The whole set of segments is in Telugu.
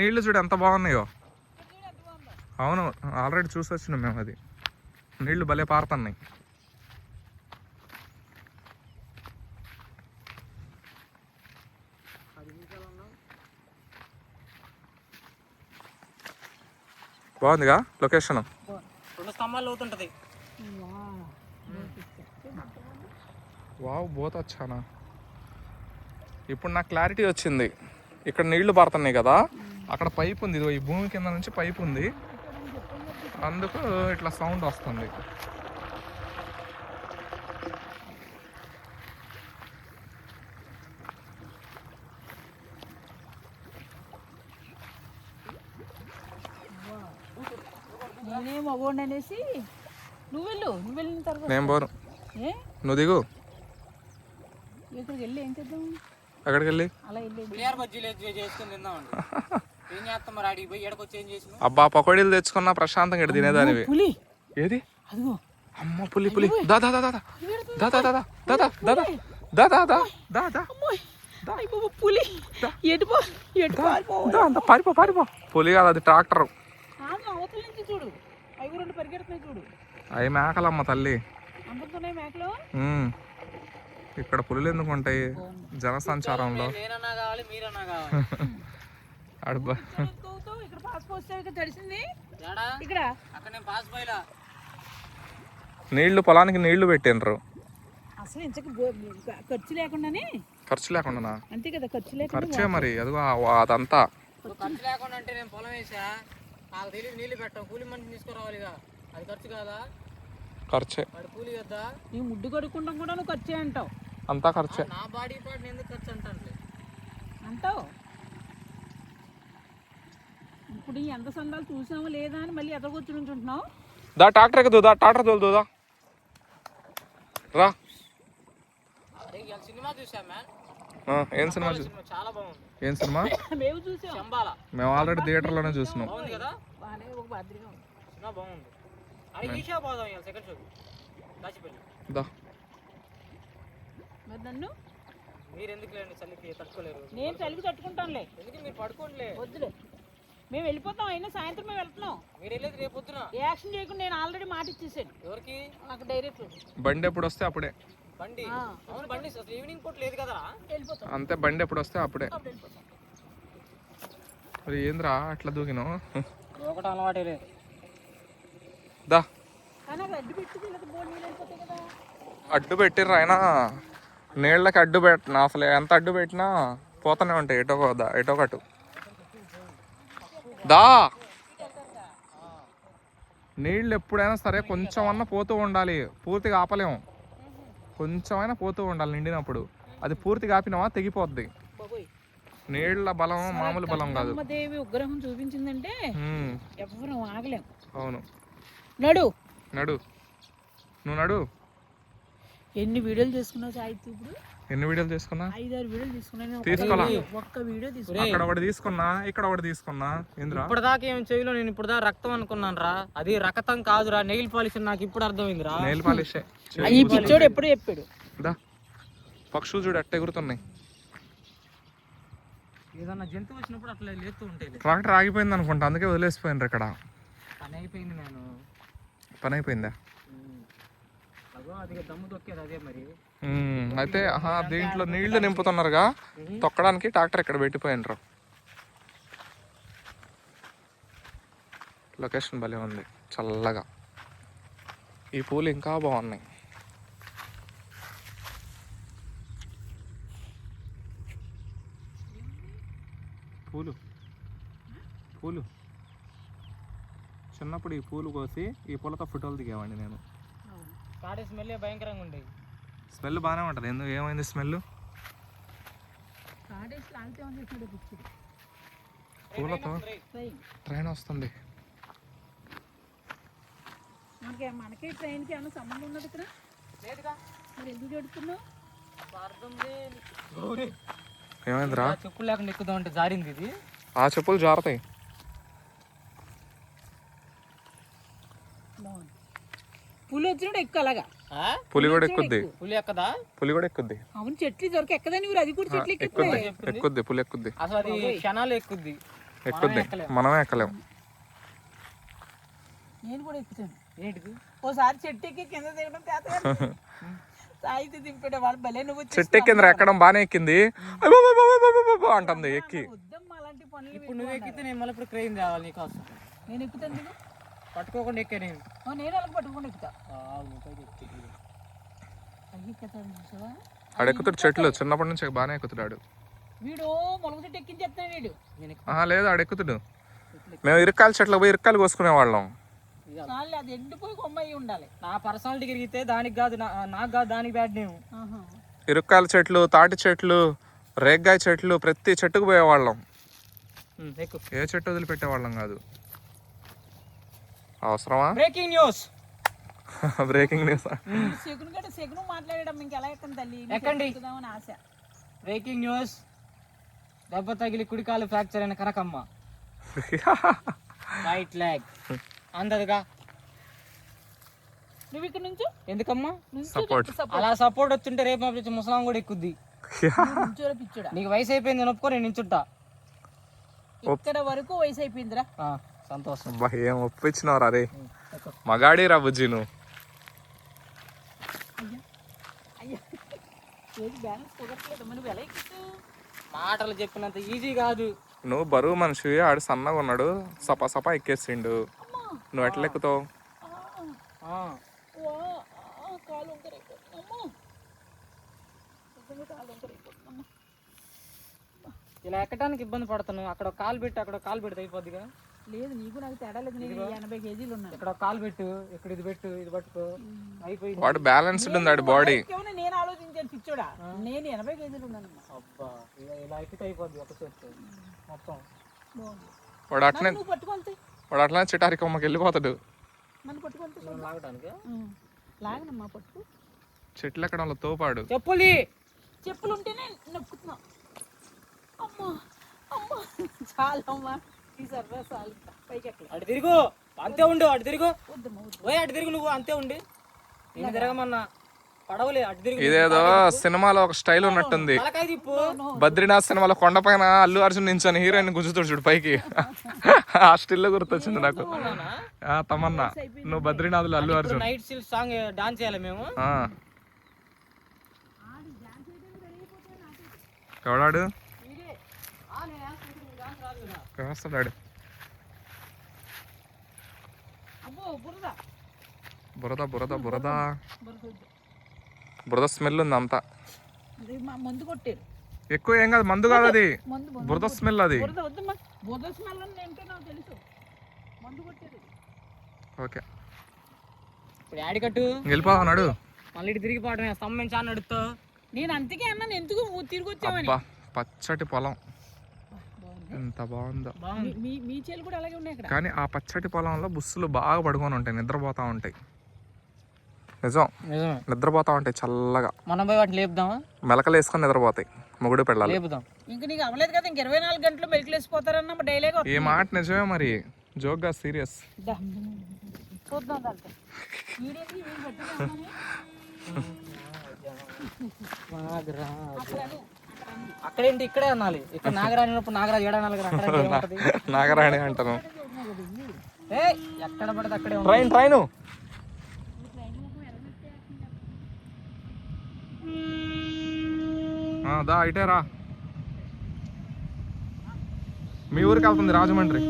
నీళ్ళు చూడు ఎంత బాగున్నాయో. అవును ఆల్రెడీ చూసి వచ్చినాం మేము అది. నీళ్ళు భలే పారుతున్నాయి. బాగుందిగా లొకేషన్? రెండు స్తంభాలు అవుతుంటది. వావ్ బోత్ వచ్చానా? ఇప్పుడు నాకు క్లారిటీ వచ్చింది. ఇక్కడ నీళ్ళు పడుతున్నాయి కదా. అక్కడ పైప్ ఉంది ఈ భూమి కింద నుంచి పైప్ ఉంది. అందుకు ఇట్లా సౌండ్ వస్తుంది. నేనే మగోండి అనేసి నువ్వు వెళ్ళు నువ్వు వెళ్ళిన తర్వాత నేను పోను. ఏ? నువ్వు దిగు. ఇక్కడికి వెళ్ళి ఏం చేద్దాం? ఎక్కడికి వెళ్ళి? అలా వెళ్ళి బజ్జీలు చేసుకుని తిందామండి అబ్బా పకోడీలు తెచ్చుకున్నా ప్రశాంతంగా ఇక్కడ తినేదానివి పులి ఏది అమ్మ పులి పులి దా దా దా దా దా దా దా దా దా దా దా దా దా దా దా దా అమ్మాయి అయ్ బాబా పులి పారిపో పారిపో పులి కాదు అది ట్రాక్టర్ అవి మేకలమ్మ తల్లి. ఇక్కడ పులులు ఎందుకు ఉంటాయి జనసంచారంలో అడుబ్బా ఎత్తుకోవుతావు, ఇక్కడ పాస్ పోస్తే తడిసింది. ఏడా? ఇక్కడ. అక్కడ నేను పాస్ పోయిలా. నీళ్ళు పొలానికి నీళ్ళు పెట్టినరు అసలు ఇంతకు ఖర్చు లేకుండానే? ఖర్చు లేకుండా అంతే కదా ఖర్చు లేకుండా ఖర్చే మరి అదిగో ఆ- అదంతా. ఖర్చు లేకుండా అంటే నేను పొలం వేసా. నాకు తెలియదు నీళ్ళు పెట్టాం కూలి మనిషిని తీసుకురావాలిగా అది ఖర్చు కాదా? ఖర్చే. కూలి కదా? నీ ముడ్డు కడుక్కుంటాం కూడా నువ్వు ఖర్చే అంటావు. అంతా ఖర్చే. నా బాడీ పార్ట్ నేను ఎందుకు ఖర్చు అంటాను అంటావు? ఇప్పుడు ఎంత సందాలు చూసాము లేదా అని మళ్ళీ ఎదగొచ్చు ఉంటున్నావు దా ట్రాక్టర్కి దూదా ట్రాక్టర్ తోలుదా రా. సినిమా ఏం సినిమా ఏం సినిమా? మేము చూసాం. మేము ఆల్రెడీ థియేటర్లోనే చూసినాం. దా. మరి నన్ను? మీరు ఎందుకు లేండి చలికి తట్టుకోలేరు? నేను చలికి తట్టుకుంటానులే. ఎందుకు మీరు పడుకోండిలే? వద్దులే. మేము వెళ్ళిపోతాం అయినా సాయంత్రం మేము వెళ్తున్నాం. మీరు వెళ్ళేది రేపు పొద్దున. ఏ యాక్షన్ చేయకుండా నేను ఆల్రెడీ మాట ఇచ్చేసాను. ఎవరికి? నాకు డైరెక్ట్ బండి ఎప్పుడు వస్తే అప్పుడే. బండి. అవును బండి ఈవినింగ్ పూట లేదు కదరా? వెళ్ళిపోతాం. అంతే బండి ఎప్పుడు వస్తే అప్పుడే. మరి ఏంద్రా అట్లా దూకినావు? ఒకటి అలవాటే లేదు. దా. అడ్డు కదా. పెట్టిర్రు అయినా నీళ్ళకి అడ్డు పెట్టిన అసలు ఎంత అడ్డు పెట్టినా పోతూనే ఉంటాయి ఎటో ఒక దా- ఎటో ఒకటి. దా. నీళ్ళు ఎప్పుడైనా సరే కొంచెం అన్నా పోతూ ఉండాలి. పూర్తిగా ఆపలేము. కొంచెమైనా పోతూ ఉండాలి నిండినప్పుడు. అది పూర్తిగా ఆపినావా తెగిపోద్ది. బాబోయ్. నీళ్ళ బలం మామూలు బలం కాదు. దేవి ఉగ్రహం చూపించిందంటే ఎవరు ఆగలేం. అవును. నడు. నడు. నువ్వు నడు. ఎన్ని వీడియోలు తీసుకున్నావు సాహిత్య ఇప్పుడు? ఎన్ని వీడియోలు తీసుకున్నా? ఐదారు వీడియోలు తీసుకున్నాను ఒక్క తీసుకోలా? వీడియో- ఒక్క వీడియో తీసుకున్నా. అక్కడ ఒకటి తీసుకున్నా ఇక్కడ ఒకటి తీసుకున్నా. ఏంద్రా? ఇప్పుడు దాకా ఏం చేయలో నేను ఇప్పుడు దాకా రక్తం అనుకున్నాను రా అది రక్తం కాదురా. నెయిల్ పాలిష్ నాకు ఇప్పుడు అర్థమైందిరా. నెయిల్ పాలిష్ ఈ పిచ్చోడు ఎప్పుడు చెప్పాడు. దా. పక్షులు చూడు అట్ట ఎగురుతున్నాయి. ఏదన్నా జంతువు వచ్చినప్పుడు అట్లా లేస్తూ ఉంటాయి ట్రాక్టర్ ఆగిపోయింది అనుకుంటా అందుకే వదిలేసిపోయినారు ఇక్కడ. పని అయిపోయింది నేను. పని అయిపోయిందా అగో అది దమ్ము దొక్కేది అదే మరి ఉమ్, అయితే దీంట్లో నీళ్ళు నింపుతున్నారుగా. తొక్కడానికి ట్రాక్టర్ ఇక్కడ పెట్టిపోయినరు. లొకేషన్ భలే ఉంది చల్లగా. ఈ పూలు ఇంకా బాగున్నాయి. పూలు పూలు. చిన్నప్పుడు ఈ పూలు కోసి ఈ పూలతో ఫోటోలు దిగేవాడిని నేను. కాడే స్మెల్ భయంకరంగా ఉండేది. స్మెల్ బాగానే ఉంటుంది. ఎందుకు? ఏమైంది స్మెల్? పూలతో ట్రైన్ వస్తుంది. మనకి మనకి ట్రైన్కి ఏమైనా సంబంధం ఉన్నది ఇక్కడ? లేదుగా. మరి ఎందుకు చెడుతున్నావు ఏమైందిరా? చెప్పులు లేకుండా ఎక్కుదాం అంటే జారింది ఇది. ఆ చెప్పులు జారుతాయి. బాగుంది. పులి వచ్చినప్పుడు ఎక్కువ అలాగా. పులి కూడా ఎక్కుద్ది. పులి ఎక్కదా? పులి కూడా ఎక్కుద్ది. అవును చెట్లు దొరికి ఎక్కదని ఊరు? అది కూడా చెట్లు ఎక్కువ. ఎక్కుద్ది. ఎక్కుద్ది పులి ఎక్కుద్ది. అసలు అది క్షణాలు ఎక్కుద్ది. ఎక్కుద్ది. మనమే ఎక్కలేం. నేను కూడా ఎక్కుతాను. ఏంటిది? ఓసారి చెట్టు ఎక్కి కింద దిగడం సాయితే దింపాడు వాళ్ళు భలే నువ్వు చెట్టు ఎక్కింది ఎక్కడం బాగానే ఎక్కింది. అంటుంది ఎక్కి. ఇప్పుడు నువ్వు ఎక్కితే నేను మళ్ళీ ఇప్పుడు క్రెయిన్ తేవాలి నీకోసం. నేను ఎక్కుతాను దిగు. పట్టుకోకుండా ఎక్కా నేను. నేను అలా పట్టుకొని ఎక్కుతా. ఆడెక్కుతాడు చెట్లు చిన్నప్పటి నుంచి బాగానే ఎక్కుతాడు వీడు మొలక చెట్టు ఎక్కించేస్తాడు వీడు. నేను ఎక్కు. ఆహా లేదు ఆడెక్కుతాడు మేము ఇరుక్కాయల చెట్లకు పోయి ఇరుక్కాయలు కోసుకునే వాళ్ళం. అది ఎండిపోయి కొమ్మ అయ్యి ఉండాలి. నా పర్సనాలిటీ తిరిగితే దానికి కాదు నా- నాకు కాదు దానికి బ్యాడ్ నేను. ఆహా. ఇరుక్కాయల చెట్లు తాటి చెట్లు రేగ్గాయ చెట్లు ప్రతి చెట్టుకు పోయేవాళ్ళం. ఏ చెట్టు వదిలిపెట్టేవాళ్ళం కాదు. అవసరమా? Breaking news. Breaking news. శకును శకును మాట్లాడడం ఇంకెలా ఎక్కను తల్లి? ఎక్కండి. ఎక్కుదామని ఆశ. Breaking news. దెబ్బ తగిలి కుడికాలు ఫ్రాక్చర్ అయిన కనకమ్మ. Right leg అందదుగా. నువ్వు ఇక్కడ నుంచి? ఎందుకమ్మా? Support. అలా సపోర్ట్ వచ్చింటే రేపు మా ముసలాం కూడా ఎక్కుద్ది. నీకు వయసు అయిపోయింది నేను ఒప్పుకో నేను నించుంటా. ఇక్కడ వరకు వయసు అయిపోయిందిరా. ఆ, సంతోషం. అబ్బా ఏం ఒప్పించినవరా రే. మగాడి రా బుజ్జి నువ్వు. మాటలు చెప్పినంత ఈజీ కాదు. నువ్వు బరువు మనిషి ఆడు సన్నగా ఉన్నాడు సపా సపా ఎక్కేసిండు. నువ్వు ఎట్లా ఎక్కుతావు? ఇలా ఎక్కడానికి ఇబ్బంది పడతాను అక్కడ కాలు పెట్టి అక్కడ కాలు పెడితే అయిపోద్దిగా లేదు నీకు నాకు తేడా లేదు నేను ఎనభై కేజీలు ఉన్నాను. ఇక్కడ ఒక కాలు పెట్టు ఇక్కడ ఇది పెట్టు ఇది పట్టుకో. అయిపోయింది. వాడు బ్యాలెన్స్డ్ ఉంది ఆడి బాడీ నేను ఆలోచించాను పిచ్చోడా. నేను ఎనభై కేజీలు ఉన్నానమ్మా. అబ్బా ఇలా ఎక్కితే అయిపోద్ది ఒక చేతి మొత్తం. వాడు అట్లనే నన్ను నువ్వు పట్టుకొంతే వాడు అట్లనే చిటారి కొమ్మకి వెళ్ళిపోతాడు లాగడానికి? లాగనమ్మా పట్టు. చెట్లు ఎక్కడంలో తోపాడు. చెప్పులి! చెప్పులు ఉంటేనే నొక్కుతున్నా అమ్మా అమ్మా. చాలు ఎక్కలే అటు తిరుగు అంతే ఉండు అటు తిరుగు. పోయి అటు తిరుగు నువ్వు అంతే ఉండి. నేను తిరగమన్నా ఇదేదో సినిమాలో ఒక స్టైల్ ఉన్నట్టుంది. బద్రీనాథ్ సినిమాలో కొండపైన అల్లు అర్జున్ నించొని హీరోయిన్ గుంజుతాడు చూడు పైకి. ఆ స్టిల్ గుర్తొచ్చింది నాకు. తమన్నా నువ్వు బద్రీనాథ్లో Allu Arjun. Night song dance చేయాలి మేము. ఎవడాడు? వేస్తాడు అమ్మో బురద. బురద బురద బురద స్మెల్ ఉంది అంతా. మందు కొట్టారు. ఎక్కువ ఏం కాదు మందు కాదు అది. బురద స్మెల్ అది. ఓకే. ఇప్పుడు యాడి కట్టు. వెళ్ళిపోతున్నాడు మళ్ళీ ఇటు తిరిగి పోవడమే స్తంభం చాలా నడుస్తావు నేను అంతకే అన్నాను ఎందుకు తిరిగి వచ్చామని అబ్బా పచ్చటి పొలం. ఎంత బాగుందో. బాగుంది. మీ- మీ మీ చేలు కూడా అలాగే ఉన్నాయి ఇక్కడ కానీ ఆ పచ్చటి పొలంలో బుస్సులు బాగా పడుకొని ఉంటాయి నిద్రపోతా ఉంటాయి. నిజం. నిజమే. నిద్రపోతా ఉంటాయి చల్లగా. మనం పోయి వాటిని లేపుదామా? మెలకలు వేసుకొని నిద్రపోతాయి. మొగుడు పెళ్ళాలి. లేపుదాం. ఇంక నీకు అవ్వలేదు కదా ఇంక ఇరవై నాలుగు గంటలు మెలికలేసిపోతారన్న డైలాగ్ ఈ మాట నిజమే మరి. జోక్గా సీరియస్ చూద్దాం దాంతో అక్కడేంటి? ఇక్కడే అనాలి. ఇక్కడ నాగరాజు ఉన్నప్పుడు నాగరాజు ఏడా? నాగరాణి అంటాను ఎక్కడ పడితే అక్కడే ట్రైన్ ట్రైను. దా ఇటే రా. మీ ఊరికి వెళ్తుంది రాజమండ్రి.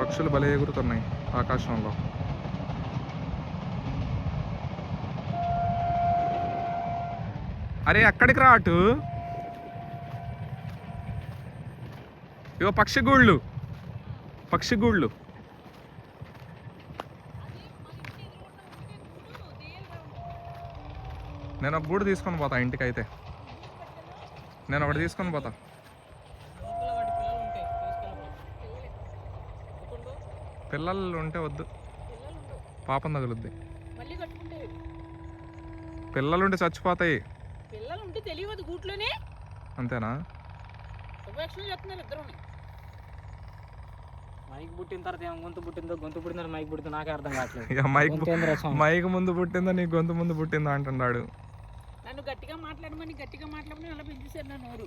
పక్షులు భలే ఎగురుతున్నాయి ఆకాశంలో. అరే అక్కడికి రాటు ఇవో పక్షిగూళ్ళు. పక్షిగూళ్ళు. నేను ఒక గూడు తీసుకొని పోతా ఇంటికి అయితే నేను ఒకటి తీసుకొని పోతా. పిల్లలు ఉంటే వద్దు పాపం తగులుద్ది. మళ్ళీ కట్టుకుంటే పిల్లలుంటే చచ్చిపోతాయి. పిల్లలు ఉంటే తెలియదు గూట్లోనే. అంతేనా? మైక్ పుట్టిన తర్వాత ఏమో గొంతు పుట్టిందో గొంతు తర్వాత మైక్ పుట్టిందో నాకే అర్థం కావట్లేదు. మైక్ మైక్ ముందు పుట్టిందా నీ గొంతు ముందు పుట్టిందా అంటున్నాడు. నన్ను గట్టిగా మాట్లాడమని గట్టిగా మాట్లాడమని అలా పెంచేశారు నా నోరు.